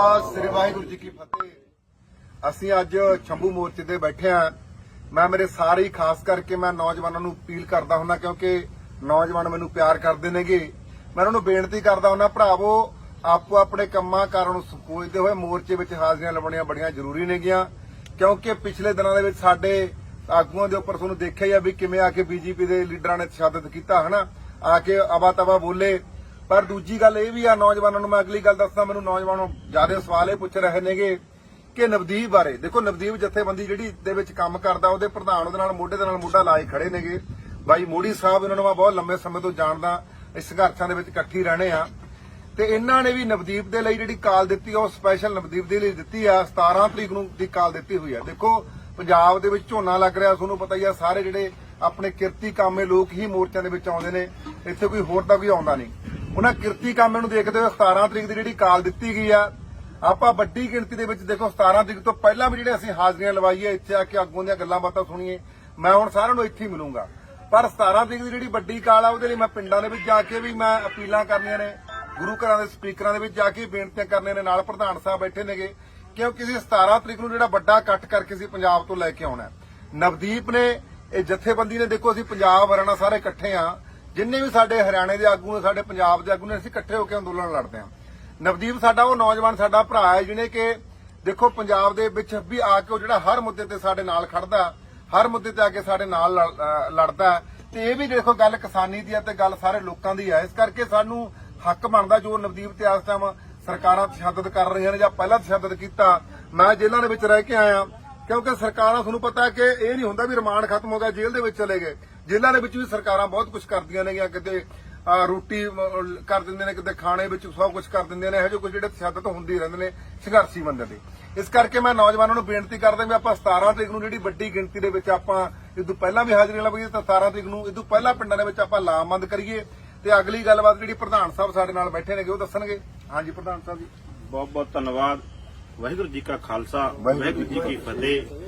ਸ੍ਰੀ ਵਾਹਿਗੁਰੂ ਜੀ ਕੀ ਫਤਿਹ। ਅਸੀਂ ਅੱਜ ਸ਼ੰਭੂ ਮੋਰਚੇ ਤੇ ਬੈਠੇ ਆ ਮੈਂ ਮੇਰੇ ਸਾਰੇ ਖਾਸ ਕਰਕੇ ਮੈਂ ਨੌਜਵਾਨਾਂ ਨੂੰ ਅਪੀਲ ਕਰਦਾ ਹੁੰਦਾ ਕਿਉਂਕਿ ਨੌਜਵਾਨ ਮੈਨੂੰ ਪਿਆਰ ਕਰਦੇ ਨੇਗੇ। ਮੈਂ ਉਹਨਾਂ ਨੂੰ ਬੇਨਤੀ ਕਰਦਾ ਹੁੰਦਾ, ਭਰਾਵੋ, ਆਪੋ ਆਪਣੇ ਕੰਮਾਂ ਕਾਰਨ ਨੂੰ ਹੋਏ ਮੋਰਚੇ ਵਿੱਚ ਹਾਜ਼ਰੀਆਂ ਲਵਾਉਣੀਆਂ ਬੜੀਆਂ ਜ਼ਰੂਰੀ ਨੇਗੀਆਂ। ਕਿਉਂਕਿ ਪਿਛਲੇ ਦਿਨਾਂ ਦੇ ਵਿੱਚ ਸਾਡੇ ਆਗੂਆਂ ਦੇ ਉੱਪਰ ਤੁਹਾਨੂੰ ਦੇਖਿਆ ਹੀ ਆ ਵੀ ਕਿਵੇਂ ਆ ਕੇ ਬੀਜੇਪੀ ਦੇ ਲੀਡਰਾਂ ਨੇ ਸ਼ਹਾਦਤ ਕੀਤਾ, ਹਨਾ? ਆ ਕੇ ਅਵਾ ਤਵਾ ਬੋਲੇ। ਪਰ ਦੂਜੀ ਗੱਲ ਇਹ ਵੀ ਆ, ਨੌਜਵਾਨਾਂ ਨੂੰ ਮੈਂ ਅਗਲੀ ਗੱਲ ਦੱਸਦਾ, ਮੈਨੂੰ ਨੌਜਵਾਨੋਂ ਜ਼ਿਆਦਾ ਸਵਾਲ ਇਹ ਪੁੱਛ ਰਹੇ ਨੇਗੇ ਕਿ ਨਵਦੀਪ ਬਾਰੇ, ਦੇਖੋ ਨਵਦੀਪ ਜਥੇਬੰਦੀ ਜਿਹੜੀ ਦੇ ਵਿੱਚ ਕੰਮ ਕਰਦਾ, ਉਹਦੇ ਪ੍ਰਧਾਨ, ਉਹਦੇ ਨਾਲ ਮੋਢੇ ਦੇ ਨਾਲ ਮੋਢਾ ਲਾਏ ਖੜੇ ਨੇਗੇ। ਬਾਈ ਮੋੜੀ ਸਾਹਿਬ, ਇਹਨਾਂ ਨੂੰ ਮੈਂ ਬਹੁਤ ਲੰਮੇ ਸਮੇਂ ਤੋਂ ਜਾਣਦਾ, ਇਸ ਸੰਘਰਸ਼ਾਂ ਦੇ ਵਿੱਚ ਇਕੱਠੀ ਰਹਿਣੇ ਆ। ਤੇ ਇਹਨਾਂ ਨੇ ਵੀ ਨਵਦੀਪ ਦੇ ਲਈ ਜਿਹੜੀ ਕਾਲ ਦਿੱਤੀ ਆ ਉਹ ਸਪੈਸ਼ਲ ਨਵਦੀਪ ਦੇ ਲਈ ਦਿੱਤੀ ਆ 17 ਤਰੀਕ ਨੂੰ ਦੀ ਕਾਲ ਦਿੱਤੀ ਹੋਈ ਆ। ਦੇਖੋ, ਪੰਜਾਬ ਦੇ ਵਿੱਚ ਝੋਨਾ ਲੱਗ ਰਿਹਾ, ਤੁਹਾਨੂੰ ਪਤਾ ਹੀ ਆ, ਸਾਰੇ ਜਿਹੜੇ ਆਪਣੇ ਕਿਰਤੀ ਕਾਮੇ ਲੋਕ ਹੀ ਮੋਰਚਿਆਂ ਦੇ ਵਿੱਚ ਆਉਂਦੇ ਨੇ, ਇੱਥੇ ਕੋਈ ਹੋਰ ਤਾਂ ਵੀ ਆਉਂਦਾ ਨਹੀਂ। ਉਹਨਾਂ ਕਿਰਤੀ ਕਾਮੇ ਨੂੰ ਦੇਖਦੇ ਹੋਏ 17 ਤਰੀਕ ਦੀ ਜਿਹੜੀ ਕਾਲ ਦਿੱਤੀ ਗਈ ਆ, ਆਪਾਂ ਵੱਡੀ ਗਿਣਤੀ ਦੇ ਵਿੱਚ ਦੇਖੋ 17 ਤਰੀਕ ਤੋਂ ਪਹਿਲਾਂ ਵੀ ਜਿਹੜੇ ਅਸੀਂ ਹਾਜ਼ਰੀਆਂ ਲਵਾਈਏ, ਇੱਥੇ ਆ ਕੇ ਅੱਗੋਂ ਦੀਆਂ ਗੱਲਾਂ ਬਾਤਾਂ ਸੁਣੀਏ, ਮੈਂ ਹੁਣ ਸਾਰਿਆਂ ਨੂੰ ਇੱਥੇ ਹੀ ਮਿਲੂੰਗਾ। ਪਰ 17 ਤਰੀਕ ਦੀ ਜਿਹੜੀ ਵੱਡੀ ਕਾਲ ਆ, ਉਹਦੇ ਲਈ ਮੈਂ ਪਿੰਡਾਂ ਦੇ ਵਿੱਚ ਜਾ ਕੇ ਵੀ ਮੈਂ ਅਪੀਲਾਂ ਕਰਨੀਆਂ ਨੇ, ਗੁਰੂ ਘਰਾਂ ਦੇ ਸਪੀਕਰਾਂ ਦੇ ਵਿੱਚ ਜਾ ਕੇ ਬੇਨਤੀਆਂ ਕਰਨੀਆਂ ਨੇ, ਨਾਲ ਪ੍ਰਧਾਨ ਸਾਹਿਬ ਬੈਠੇ ਨੇਗੇ, ਕਿਉਂਕਿ ਅਸੀਂ 17 ਤਰੀਕ ਨੂੰ ਜਿਹੜਾ ਵੱਡਾ ਇਕੱਠ ਕਰਕੇ ਅਸੀਂ ਪੰਜਾਬ ਤੋਂ ਲੈ ਕੇ ਆਉਣਾ ਨਵਦੀਪ ਨੇ, ਇਹ ਜਥੇਬੰਦੀ ਨੇ, ਦੇਖੋ ਅਸੀਂ ਪੰਜਾਬ ਹਰਿਆਣਾ ਸਾਰੇ ਇਕੱਠੇ ਆ ਜਿੰਨੇ ਵੀ ਸਾਡੇ ਹਰਿਆਣੇ ਦੇ ਆਗੂ ਨੇ, ਸਾਡੇ ਪੰਜਾਬ ਦੇ ਆਗੂ ਨੇ, ਅਸੀਂ ਇਕੱਠੇ ਹੋ ਕੇ ਅੰਦੋਲਨ ਲੜਦੇ ਹਾਂ। ਨਵਦੀਪ, ਸਾਡਾ ਉਹ ਨੌਜਵਾਨ, ਸਾਡਾ ਭਰਾ ਹੈ, ਜਿਹਨੇ ਕਿ ਦੇਖੋ ਪੰਜਾਬ ਦੇ ਵਿੱਚ ਵੀ ਆ ਕੇ ਉਹ ਜਿਹੜਾ ਹਰ ਮੁੱਦੇ ਤੇ ਸਾਡੇ ਨਾਲ ਖੜਦਾ ਹਰ ਮੁੱਦੇ ਤੇ ਆ ਕੇ ਸਾਡੇ ਨਾਲ ਲੜਦਾ ਤੇ ਇਹ ਵੀ ਦੇਖੋ ਗੱਲ ਕਿਸਾਨੀ ਦੀ ਹੈ ਤੇ ਗੱਲ ਸਾਰੇ ਲੋਕਾਂ ਦੀ ਹੈ। ਇਸ ਕਰਕੇ ਸਾਨੂੰ ਹੱਕ ਬਣਦਾ ਜੋ ਨਵਦੀਪ ਤੇ ਇਸ ਟਾਈਮ ਸਰਕਾਰਾਂ ਤਸ਼ੱਦਦ ਕਰ ਰਹੀਆਂ ਨੇ ਜਾਂ ਪਹਿਲਾਂ ਤਸ਼ੱਦਦ ਕੀਤਾ, ਮੈਂ ਜੇਲ੍ਹਾਂ ਦੇ ਵਿੱਚ ਰਹਿ ਕੇ ਆਇਆ। ਕਿਉਂਕਿ ਸਰਕਾਰਾਂ, ਤੁਹਾਨੂੰ ਪਤਾ ਕਿ ਇਹ ਨਹੀਂ ਹੁੰਦਾ ਵੀ ਰਿਮਾਂਡ ਖਤਮ ਹੋ ਗਿਆ, ਜੇਲ੍ਹ ਦੇ ਵਿੱਚ ਚਲੇ ਗਏ। ਜੇਲ੍ਹਾਂ ਦੇ ਵਿੱਚ ਵੀ ਸਰਕਾਰਾਂ ਬਹੁਤ ਕੁਝ ਕਰਦੀਆਂ ਨੇਗੀਆਂ ਕਿਤੇ ਰੋਟੀ ਕਰ ਦਿੰਦੇ ਨੇ ਕਿਤੇ ਖਾਣੇ ਵਿੱਚ ਸਭ ਕੁਝ ਕਰ ਦਿੰਦੇ ਨੇ ਇਹੋ ਜਿਹੇ ਕੁਝ ਜਿਹੜੇ ਤਸ਼ੱਦਦ ਹੁੰਦੀ ਰਹਿੰਦੇ ਨੇ ਸੰਘਰਸ਼ੀ ਬੰਦੇ ਦੇ। ਇਸ ਕਰਕੇ ਮੈਂ ਨੌਜਵਾਨਾਂ ਨੂੰ ਬੇਨਤੀ ਕਰਦਾ ਵੀ ਆਪਾਂ 17 ਤਰੀਕ ਨੂੰ ਜਿਹੜੀ ਵੱਡੀ ਗਿਣਤੀ ਦੇ ਵਿੱਚ ਆਪਾਂ ਤੋਂ ਪਹਿਲਾਂ ਵੀ ਹਾਜ਼ਰੀ ਲਵਾਈਏ ਤਾਂ 17 ਤਰੀਕ ਨੂੰ ਤੋਂ ਪਹਿਲਾਂ ਪਿੰਡਾਂ ਦੇ ਵਿੱਚ ਆਪਾਂ ਲਾਮਬੰਦ ਕਰੀਏ ਤੇ ਅਗਲੀ ਗੱਲਬਾਤ ਜਿਹੜੀ ਪ੍ਰਧਾਨ ਸਾਹਿਬ ਸਾਡੇ ਨਾਲ ਬੈਠੇ ਨੇਗੇ ਉਹ ਦੱਸਣਗੇ। ਹਾਂਜੀ ਪ੍ਰਧਾਨ ਸਾਹਿਬ ਜੀ। ਬਹੁਤ ਬਹੁਤ ਧੰਨਵਾਦ। ਵਾਹਿਗੁਰੂ ਜੀ ਕਾ ਖਾਲਸਾ ਵਾਹਿਗੁਰੂ ਜੀ ਕੀ ਫਤਿਹ।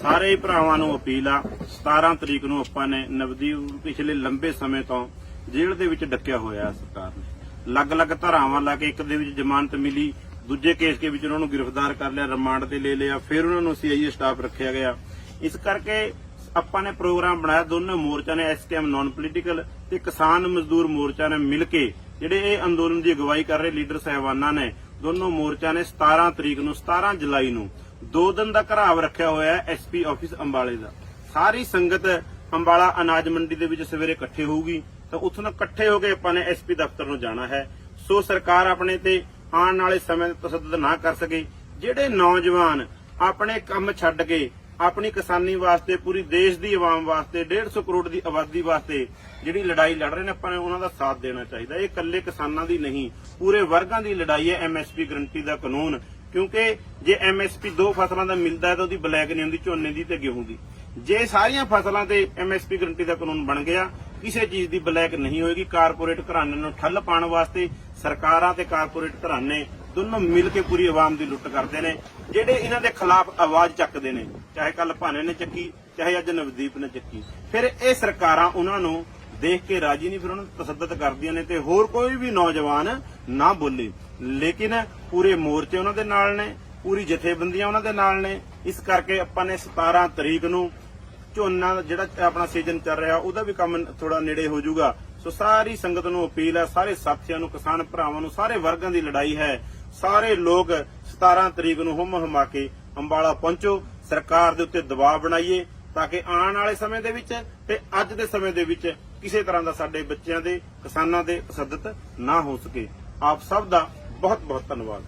ਸਾਰੇ ਭਰਾਵਾਂ ਨੂੰ ਅਪੀਲ ਆ 17 ਤਰੀਕ ਨੂੰ ਆਪਾਂ ਨੇ ਨਵਦੀਪ ਪਿਛਲੇ ਲੰਬੇ ਸਮੇਂ ਤੋਂ ਜੇਲ੍ਹ ਦੇ ਵਿੱਚ ਡੱਕਿਆ ਹੋਇਆ ਸਰਕਾਰ ਨੇ। ਅਲੱਗ-ਅਲੱਗ ਧਾਰਾਵਾਂ ਲਾ ਕੇ ਇੱਕ ਦੇ ਵਿੱਚ ਜ਼ਮਾਨਤ ਮਿਲੀ, ਦੂਜੇ ਕੇਸ ਦੇ ਵਿੱਚ ਉਹਨਾਂ ਨੂੰ ਗ੍ਰਿਫਤਾਰ ਕਰ ਲਿਆ, ਰਿਮਾਂਡ ਤੇ ਲੈ ਲਿਆ, ਫਿਰ ਉਹਨਾਂ ਨੂੰ ਸੀਆਈਏ ਸਟਾਫ ਰੱਖਿਆ ਗਿਆ। ਇਸ ਕਰਕੇ ਆਪਾਂ ਨੇ ਪ੍ਰੋਗਰਾਮ ਬਣਾਇਆ, ਦੋਨੋਂ ਮੋਰਚਾ ਨੇ ਐਸਕੇਐਮ ਨਾਨ ਪੋਲੀਟੀਕਲ ਤੇ ਕਿਸਾਨ ਮਜ਼ਦੂਰ ਮੋਰਚਾ ਨੇ ਮਿਲ ਕੇ ਜਿਹੜੇ ਇਹ ਅੰਦੋਲਨ ਦੀ ਅਗਵਾਈ ਕਰ ਰਹੇ ਲੀਡਰ ਸਹਿਬਾਨਾਂ ਨੇ, ਦੋਨੋਂ ਮੋਰਚਾ ਨੇ 17 ਤਰੀਕ ਨੂੰ 17 ਜੁਲਾਈ ਨੂੰ ਦੋ ਦਿਨ ਦਾ ਘਰਾਵ ਰੱਖਿਆ ਹੋਇਆ ਹੈ ਐਸਪੀ ਆਫਿਸ ਅੰਬਾਲੇ ਦਾ। ਸਾਰੀ ਸੰਗਤ ਅੰਬਾਲਾ ਅਨਾਜ ਮੰਡੀ ਦੇ ਵਿੱਚ ਸਵੇਰੇ ਇਕੱਠੇ ਹੋਊਗੀ, ਤਾਂ ਉੱਥੋਂ ਤੋਂ ਇਕੱਠੇ ਹੋ ਕੇ ਆਪਾਂ ਨੇ ਐਸਪੀ ਦਫ਼ਤਰ ਨੂੰ ਜਾਣਾ ਹੈ। ਸੋ ਸਰਕਾਰ ਆਪਣੇ ਤੇ ਆਉਣ ਵਾਲੇ ਸਮੇਂ ਤੇ ਤਸੱਦਦ ਨਾ ਕਰ ਸਕੇ, ਜਿਹੜੇ ਨੌਜਵਾਨ ਆਪਣੇ ਕੰਮ ਛੱਡ ਕੇ ਆਪਣੀ ਕਿਸਾਨੀ ਵਾਸਤੇ, ਪੂਰੀ ਦੇਸ਼ ਦੀ ਆਵਾਮ ਵਾਸਤੇ 150 ਕਰੋੜ ਦੀ ਆਬਾਦੀ ਵਾਸਤੇ ਜਿਹੜੀ ਲੜਾਈ ਲੜ ਰਹੇ ਨੇ, ਆਪਾਂ ਨੇ ਉਹਨਾਂ ਦਾ ਸਾਥ ਦੇਣਾ ਚਾਹੀਦਾ। ਇਹ ਇਕੱਲੇ ਕਿਸਾਨਾਂ ਦੀ ਨਹੀਂ, ਪੂਰੇ ਵਰਗਾਂ ਦੀ ਲੜਾਈ ਹੈ ਐਮਐਸਪੀ ਗਰੰਟੀ ਦਾ ਕਾਨੂੰਨ। ਕਿਉਂਕਿ ਜੇ ਐਮਐਸਪੀ ਦੋ ਫਸਲਾਂ ਦਾ ਮਿਲਦਾ ਹੈ ਤਾਂ ਉਹਦੀ ਬਲੈਕ ਨਹੀਂ ਹੁੰਦੀ, ਝੋਨੇ ਦੀ ਤੇ ਗੇਹੂੰ ਦੀ। ਜੇ ਸਾਰੀਆਂ ਫਸਲਾਂ ਤੇ ਐਮਐਸਪੀ ਗਰੰਟੀ ਦਾ ਕਾਨੂੰਨ ਬਣ ਗਿਆ, ਕਿਸੇ ਚੀਜ਼ ਦੀ ਬਲੈਕ ਨਹੀਂ ਹੋਏਗੀ। ਕਾਰਪੋਰੇਟ ਘਰਾਣੇ ਨੂੰ ਠੱਲ ਪਾਉਣ ਵਾਸਤੇ ਸਰਕਾਰਾਂ ਤੇ ਕਾਰਪੋਰੇਟ ਘਰਾਣੇ ਦੋਨੋਂ ਮਿਲ ਕੇ ਪੂਰੀ ਆਵਾਮ ਦੀ ਲੁੱਟ ਕਰਦੇ ਨੇ, ਜਿਹੜੇ ਇਹਨਾਂ ਦੇ ਖਿਲਾਫ ਆਵਾਜ਼ ਚੱਕਦੇ ਨੇ, ਚਾਹੇ ਕੱਲ ਭਾਨੇ ਨੇ ਚੱਕੀ, ਚਾਹੇ ਅੱਜ ਨਵਦੀਪ ਨੇ ਚੱਕੀ। ਫਿਰ ਇਹ ਸਰਕਾਰਾਂ ਉਹਨਾਂ ਨੂੰ ਦੇਖ ਕੇ ਰਾਜੀ ਨਹੀਂ, ਫਿਰ ਉਹਨਾਂ ਨੂੰ ਤਸੱਦਦ ਕਰਦੀਆਂ ਨੇ ਤੇ ਹੋਰ ਕੋਈ ਵੀ ਨੌਜਵਾਨ ਨਾ ਬੋਲੇ। ਲੇਕਿਨ ਪੂਰੇ ਮੋਰਚੇ ਉਹਨਾਂ ਦੇ ਨਾਲ ਨੇ, ਪੂਰੀ ਜਥੇਬੰਦੀਆਂ ਉਹਨਾਂ ਦੇ ਨਾਲ ਨੇ। ਇਸ ਕਰਕੇ ਆਪਾਂ ਨੇ 17 ਤਰੀਕ ਨੂੰ ਝੋਨਾ ਜਿਹੜਾ ਆਪਣਾ ਸੀਜ਼ਨ ਚੱਲ ਰਿਹਾ, ਉਹਦਾ ਵੀ ਕੰਮ ਥੋੜਾ ਨੇੜੇ ਹੋ ਜਾਊਗਾ। ਸੋ ਸਾਰੀ ਸੰਗਤ ਨੂੰ ਅਪੀਲ ਹੈ, ਸਾਰੇ ਸਾਥੀਆਂ ਨੂੰ, ਕਿਸਾਨ ਭਰਾਵਾਂ ਨੂੰ, ਸਾਰੇ ਵਰਗਾਂ ਦੀ ਲੜਾਈ ਹੈ। ਸਾਰੇ ਲੋਕ 17 ਤਰੀਕ ਨੂੰ ਹੁਮ ਹਮਾ ਕੇ ਅੰਬਾਲਾ ਪਹੁੰਚੋ, ਸਰਕਾਰ ਦੇ ਉੱਤੇ ਦਬਾਅ ਬਣਾਈਏ, ਤਾਂ ਕਿ ਆਉਣ ਵਾਲੇ ਸਮੇਂ ਦੇ ਵਿੱਚ ਤੇ ਅੱਜ ਦੇ ਸਮੇਂ ਦੇ ਵਿੱਚ ਕਿਸੇ ਤਰ੍ਹਾਂ ਦਾ ਸਾਡੇ ਬੱਚਿਆਂ ਦੇ, ਕਿਸਾਨਾਂ ਦੇ ਤਸੱਦਦ ਨਾ ਹੋ ਸਕੇ। ਆਪ ਸਭ ਦਾ ਬਹੁਤ ਬਹੁਤ ਧੰਨਵਾਦ।